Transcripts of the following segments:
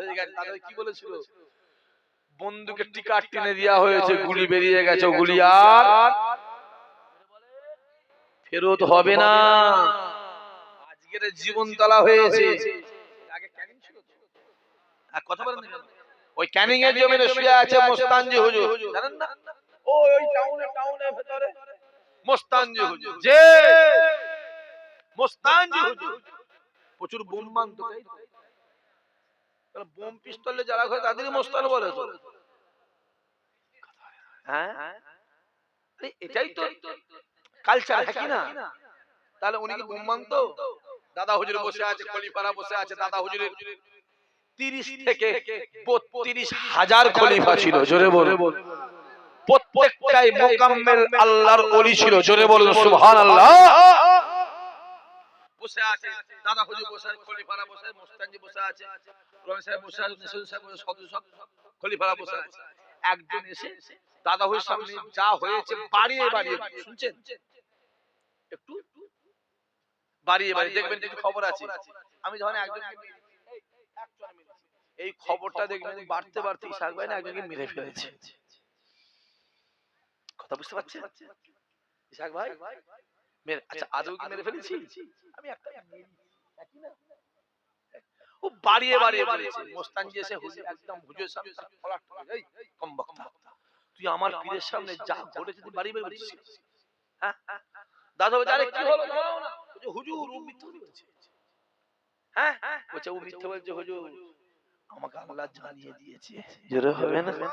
হয়ে গেছে দাদা কি বলেছিল? বন্দুকের টিকা টেনে দেওয়া হয়েছে গুলি বেরিয়ে গেছে গুলি আর ফেরত হবে না। আজকের জীবন তলা হয়েছে। আগে ক্যানিং ছিল তো? আর কথা বলেন ওই ক্যানিং এর জমিনে শুয়ে আছে মোস্তানজি হুজুর। জানেন না? ওই ওই টাউনে টাউনের ভেতরে। মোস্তানজি হুজুর। যে মোস্তানজি হুজুর। প্রচুর বোম মানতো তাই বোম পিস্তলে যারা হয় তাদেরই মোস্তান বলে তো হ্যাঁ? এটাই তো কালচার হ্যাঁ কি না? তাহলে উনি কি বোম মানতো দাদা হুজুর বসে আছে খলিফারা বসে আছে দাদা হুজুরের তিরিশ থেকে বত্রিশ হাজার খলিফা ছিল জোরে বলে প্রত্যেকটাই মোকাম্মেল আল্লাহর ওলি ছিল জোরে বলুন। সুবহানাল্লাহ। বসে আছে দাদা হুজুর বসে আছে খলিফারা বসে মুস্তানজি বসে আছে। রবি সাহেব বসে আছে নিসুল সাহেব বসে সদস্য সব খলিফারা বসে আছে একজন এসে দাদা হুজুর সামনে যা হয়েছে বাড়িয়ে বাড়িয়ে শুনছেন? একটু? বাড়িয়ে বাড়িয়ে দেখবেন কিছু খবর আছে। আমি যখন একজন এই খবরটা দেখবেন বাড়তে বাড়তে ইসাক ভাই না একজনকে মেরে ফেলেছে। কথা বুঝতে পারছেন? ইসাক ভাই? মেরে আচ্ছা আদৌ কি মেরে ফেলেছি? আমি একটা একই না? ও বাড়িয়ে বাড়িয়ে বলেছে। মোস্তানজি এসে হুজুর একদম হুজুরের সামনে ধরে, এই কম বক্তা। তুই আমার পীরের সামনে যা ঘটেছে তুই বাড়ি বাড়ি বলছিস। হ্যাঁ দাদা বলছে আরে কি হলো? দাঁড়াও না হুজুর ও মিথ্যে বলছে। হ্যাঁ বলছে ও মিথ্যে বলছে হুজুর আমাকে আল্লাহ জানিয়ে দিয়েছে। জোরে হবে না?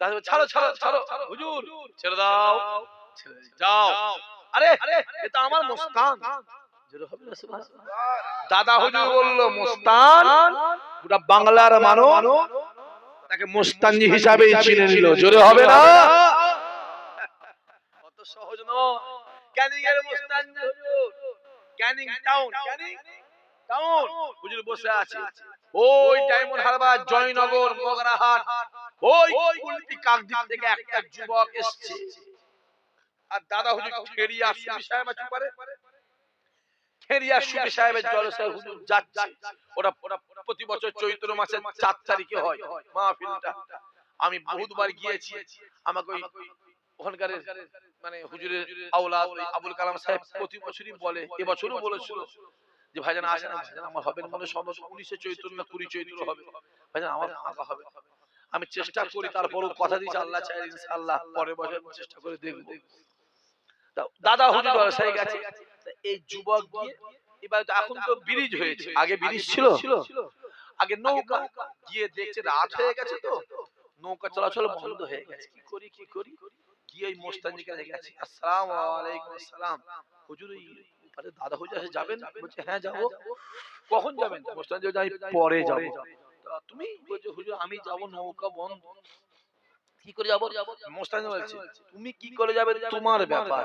দাদা ছাড়ো ছাড়ো ছাড়ো হুজুর ছেড়ে দাও। ছেড়ে যাও আরে এটা আমার মোস্তান। দাদা হুজুর বলল মোস্তান গোটা বাংলার মানো তাকে মোস্তানজি হিসাবেই চিনে নিল। জোরে হবে না? কত সহজ নয়। ক্যানিং এর মোস্তানজি হুজুর। ক্যানিং টাউন। ক্যানিং টাউন। হুজুর বসে আছে। ওই ডায়মন্ড হারবার জয়নগর মগরাহাট। ওই কুলপি কাকদ্বীপ থেকে একটা যুবক এসেছে। আর দাদা হুজুর সুবি সাহেব আছে পারে। প্রতি বছর চৈত্র মাসের চার তারিখে হয় মাহফিলটা। আমি বহুতবার গিয়েছি। আমাকে ওখানকার মানে হুজুরের আওলাদ ওই আবুল কালাম সাহেব প্রতি বছরই বলে। এবছরও বলেছিল যে ভাইজান আসেন ভাইজান আমার হবে মনে সম্ভব উনিশে চৈত্র না, কুড়ি চৈত্র হবে। ভাইজান আমার ফাঁকা হবে। আমি চেষ্টা করি, তারপরও কথা দিচ্ছি আল্লাহ চাই ইনশাআল্লাহ, পরের বছর চেষ্টা করে দেখব। দাদা হুজুর ব্যবসায়ী গেছে। এই যুবক গিয়ে এবার এখন তো ব্রিজ হয়েছে। আগে ব্রিজ ছিল? আগে নৌকা। গিয়ে দেখছে রাত হয়ে গেছে তো। নৌকা চলাচল বন্ধ হয়ে গেছে। কি করি কি করি? গিয়ে ওই গেছি। আসসালামু আলাইকুম আসসালাম। হুজুর দাদা হুজুর যাবেন? বলছে হ্যাঁ যাব। কখন যাবেন? মোস্তানজি আমি পরে যাব। তুমি বলছো হুজুর আমি যাব নৌকা বন্ধ। কি করে যাব? মোস্তানজি বলছে তুমি কি করে যাবে? তোমার ব্যাপার।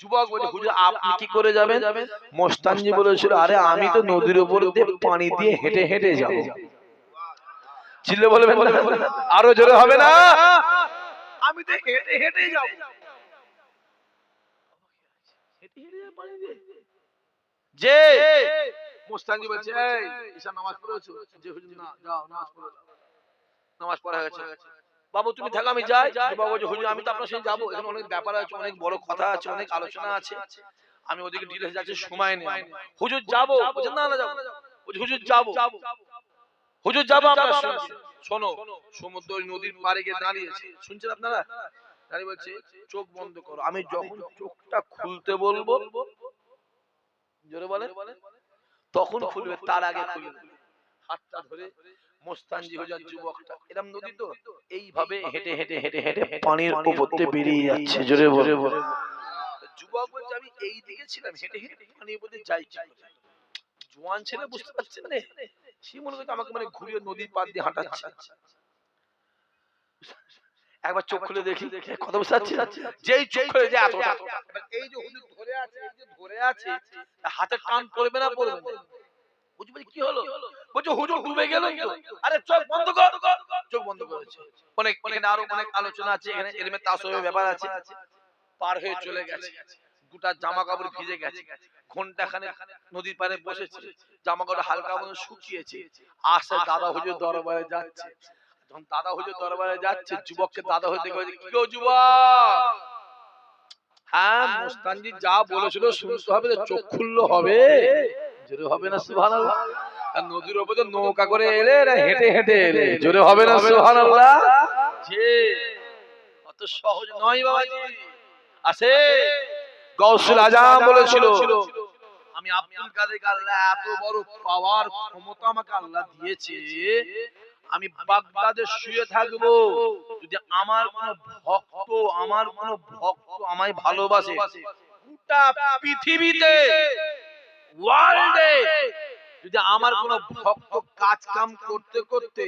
যুবক বলে হুজুর আপনি কি করে যাবেন? মোস্তানজি বলেছিল আরে আমি তো নদীর উপর দিয়ে পানি দিয়ে হেঁটে হেঁটে যাব। চিল্লে বলবেন আরও জোরে হবে না? আমি তো হেঁটে হেঁটে যাব? যে মোস্তানজি বলছে এই ঈশা নামাজ পড়েছো? যে হুজুর না যাও নামাজ পড়ো। নামাজ পড়া হয়ে গেছে বাবু তুমি থাকো আমি যাই। বাবু বলছে হুজুর আমি তো আপনার সঙ্গে যাব। এখানে অনেক ব্যাপার আছে অনেক বড় কথা আছে অনেক আলোচনা আছে। আমি ওদিকে ডিটেলস যাচ্ছে সময় নেই হুজুর যাব। বলছে না না যাব। হুজুর যাব। হুজুর যাব আমরা। শোনো সমুদ্র নদীর পাড়ে গিয়ে দাঁড়িয়েছে শুনছেন আপনারা? দাঁড়িয়ে বলছে চোখ বন্ধ করো। আমি যখন চোখটা খুলতে বলব জোরে বলেন তখন খুলবে তার আগে খুলবে। হাতটা ধরে মোস্তানজি হয়ে যাচ্ছে যুবকটা। এরম নদী তো এইভাবে হেঁটে হেঁটে হেঁটে হেঁটে পানির উপর দিয়ে বেরিয়ে যাচ্ছে জোরে বলে। বলে। যুবক বলছে আমি এই দিকে ছিলাম হেঁটে হেঁটে পানির উপর দিয়ে যাই জোয়ান ছেলে বুঝতে পারছে মানে সে মনে করছে আমাকে মানে ঘুরিয়ে নদীর পার দিয়ে হাঁটাচ্ছে। একবার চোখ খুলে দেখি কথা বুঝতে পারছি যেই চোখ খুলে যে এতটা এই যে হুজুর ধরে আছে এই যে ধরে আছে হাতে টান পড়বে না পড়বে না হুজুর কি হলো? বলছে হুজুর ডুবে গেল আরে চোখ বন্ধ কর। চোখ বন্ধ করেছে। অনেক এখানে আরও অনেক আলোচনা আছে এখানে এলমে তাসবের ব্যাপার আছে। পার হয়ে চলে গেছে। গোটা জামা কাপড় ভিজে গেছে। ঘণ্টা খানে নদীর পাড়ে বসেছে। জামা কাপড় হালকা মতো শুকিয়েছে। আসে দাদা হুজুর দরবারে যাচ্ছে। যখন দাদা হুজুর দরবারে যাচ্ছে যুবককে দাদা হুজুর দেখে কি গো যুবক! হ্যাঁ মুস্তানজি যা বলেছিল শুনতে হবে চোখ খুললো হবে জোরে হবে। না সুবহানাল্লাহ নদীর উপরে নৌকা করে এলে না হেঁটে হেঁটে এলে। জোরে হবে না যে অত সহজ নয় বাবাজি। আছে গৌসুল আজম বলেছিল আমি আব্দুল কাদের আল্লাহ এত বড় পাওয়ার ক্ষমতা আমাকে আল্লাহ দিয়েছে। আমি বাগদাদে শুয়ে থাকব। যদি আমার কোন ভক্ত আমার কোন ভক্ত আমায় ভালোবাসে গোটা পৃথিবীতে ওয়ার্ল্ডে যদি আমার কোন ভক্ত কাজ কাম করতে করতে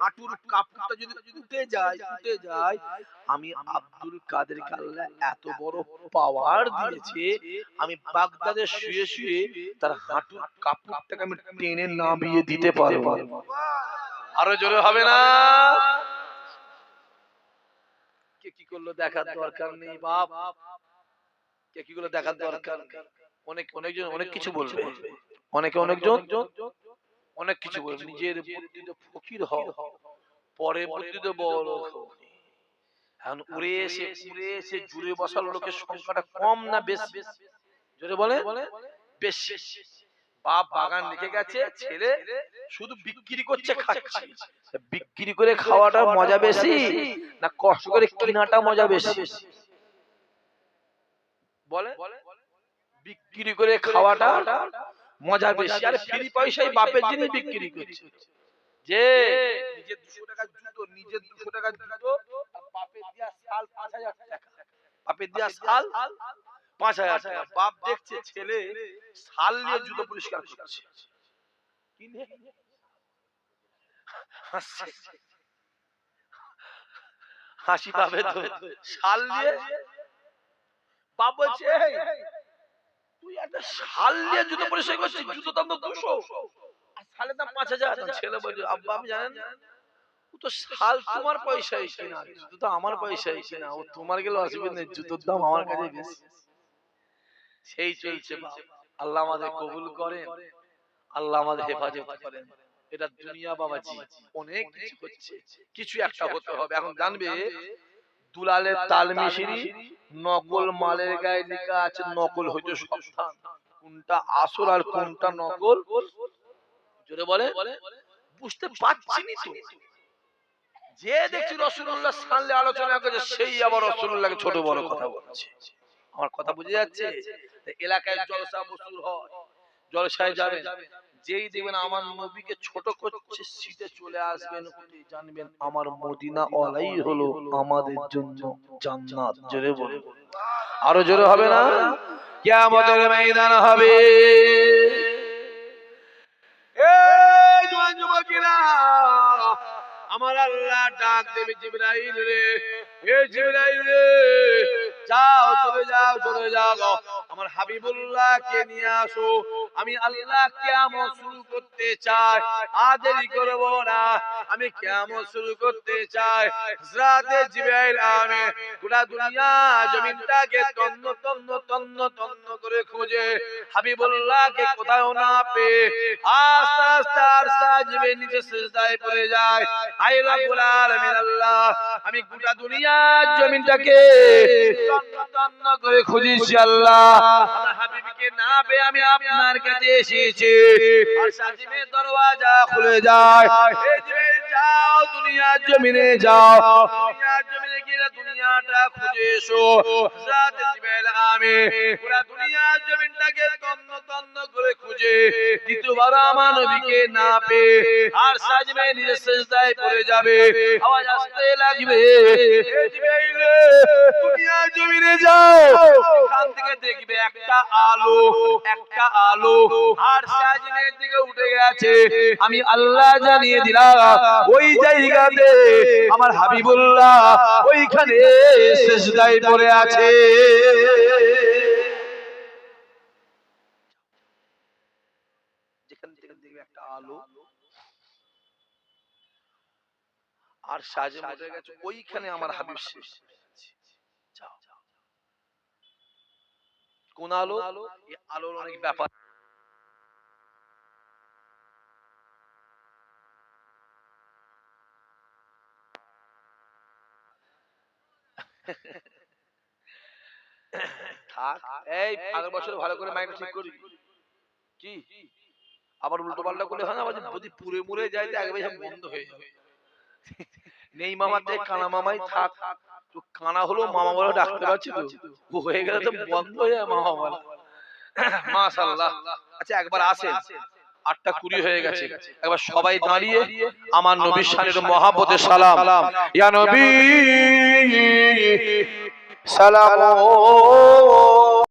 হাঁটুর কাপড়টা যদি উঠে যায় উঠে যায় আমি আব্দুল কাদের আল্লাহ এত বড় পাওয়ার দিয়েছে আমি বাগদাদে শুয়ে শুয়ে তার হাঁটুর কাপড়টাকে আমি টেনে নামিয়ে দিতে পারব। আরও জোরে হবে না? কে কি করল দেখার দরকার নেই বাপ? কে কি করল দেখার দরকার অনেক অনেকজন অনেক কিছু বলবে। অনেকে অনেকজন অনেক কিছু বলবে নিজের বুদ্ধিতে ফকির হও পরে বুদ্ধিতে বড় এখন উড়ে এসে উড়ে এসে জুড়ে বসার লোকের সংখ্যাটা কম না বেশি? জোরে বলে? বেশি। বাপ বাগান রেখে গেছে ছেলে শুধু বিক্রি করছে খাচ্ছে। বিক্রি করে খাওয়াটা মজা বেশি? না কষ্ট করে কেনাটা মজা বেশি? বলে? বিক্রি করে খাওয়াটা মজা বেশি। আর ফ্রি পয়সায় বাপের জিনিস বিক্রি করছে। যে নিজের দুশো টাকা জুতো নিজের দুশো টাকা জুতো বাপের দিয়া সাল পাঁচ হাজার টাকা। বাপের দিয়া সাল পাঁচ হাজার টাকা। বাপ দেখছে ছেলে সাল নিয়ে জুতো পরিষ্কার করছে। হাসি পাবে তো। শাল দিয়ে বাপ বলছে "এই, তুই একটা শাল দিয়ে জুতো পরিষ্কার করছিস জুতো দাম তো দুশো। আর শালের দাম পাঁচ হাজার ছেলে বলছে। আব্বা আমি জানেন তো শাল তোমার পয়সায় কিনা জুতো তো আমার পয়সায় কিনা। ও তোমার গেলে অসুবিধা নেই জুতোর দাম আমার কাছে বেশি। সেই চলছে আল্লাহ আমাদের কবুল করেন। আল্লাহ আমাদের হেফাজত করেন। এটা দুনিয়া বাবাজি। অনেক কিছু হচ্ছে। কিছু একটা হতে হবে। এখন জানবে দুলালের তাল মিশিরি নকল মালের গায়ে লেখা আছে নকল হইতে সাবধান কোনটা আসল আর কোনটা নকল? জোরে বলে? বুঝতে পারছি নি তো। যে দেখছি রসুল্লাহ সামনে আলোচনা করছে সেই আবার রসুল্লাহকে ছোট বড় কথা বলছে। আমার কথা বুঝে যাচ্ছে? এলাকায় জলসা বসুর হয়। জলসায় যাবেন। যেই দেখবেন আমার নবীকে ছোট করছে, সিটে চলে আসবেন জানবেন আমার মদিনা ওয়ালাই হলো আমাদের জন্য জান্নাত। জোরে বলে আরও জোরে হবে না? কিয়ামতের ময়দান হবে। এই জোয়ান যুবকেরা আমার আল্লাহ ডাক দেবে জিবরাইল রে। জিবরাইল রে, যাও, চলে যাও চলে যাও। আমার হাবিবুল্লাহ কে নিয়ে আসো। আমি আল্লাহ কেমন শুরু করতে চাই। আদেরি করব না। আমি কেমন শুরু করতে চাই। হযরতে জিবরাইল আমি গোটা দুনিয়া জমিনটাকে তন্ন তন্ন তন্ন তন্ন করে খুঁজে হাবিবুল্লাহকে কোথাও না পেয়ে আস্তে আস্তে আস্তে জিবে নিচে সিজদায় পড়ে যায়। হায় রব্বুল আলামিন, আল্লাহ, আমি গোটা দুনিয়ার জমিনটাকে তন্ন তন্ন করে খুঁজেছি আল্লাহ। আমার হাবিবকে না পেয়ে আমি আপনার কাছে এসেছি। আর সাজিমে দরওয়াজা খুলে যায়। জিবরাইল যাও দুনিয়ার জমিনে যাও। দুনিয়ার জমিনে দুনিয়াটা আমি জমিনটাকে তন্ন তন্ন করে খুঁজে। দ্বিতীয়বার আমার নবীকে না পেয়ে আর সেজদায় পড়ে যাবে। আওয়াজ আসতে লাগবে জমিনে যাও। থেকে দেখবে একটা আলো একটা আলো। আর দিকে উঠে গেছে। আমি আল্লাহ জানিয়ে দিলাম, ওই জায়গাতে আমার হাবিবুল্লাহ, ওইখানে সেজদায় পড়ে আছে। যেখান থেকে দেখবে একটা আলো। আর সাজে উঠে গেছে, ওইখানে আমার হাবিব শেষ কোন আলো? আলো অনেক ব্যাপার। থাক এই আগের বছর ভালো করে মাইন্ড ঠিক করি। কি? আবার উল্টো পাল্টা করলে হয় না? আবার যদি পুরে মুরে যায় তো একবারে সব বন্ধ হয়ে যাবে। নেই মামাতে কানা মামাই থাক। তো কানা হলো মামা বলে ডাকতে পারছি তো হয়ে গেলে তো বন্ধ হয়ে যায় মামা বলা। মাশাআল্লাহ আচ্ছা একবার আসেন। আটটা কুড়ি হয়ে গেছে। একবার সবাই দাঁড়িয়ে আমার নবীর সালের মহাবতে সালাম। ইয়া নবী সালাম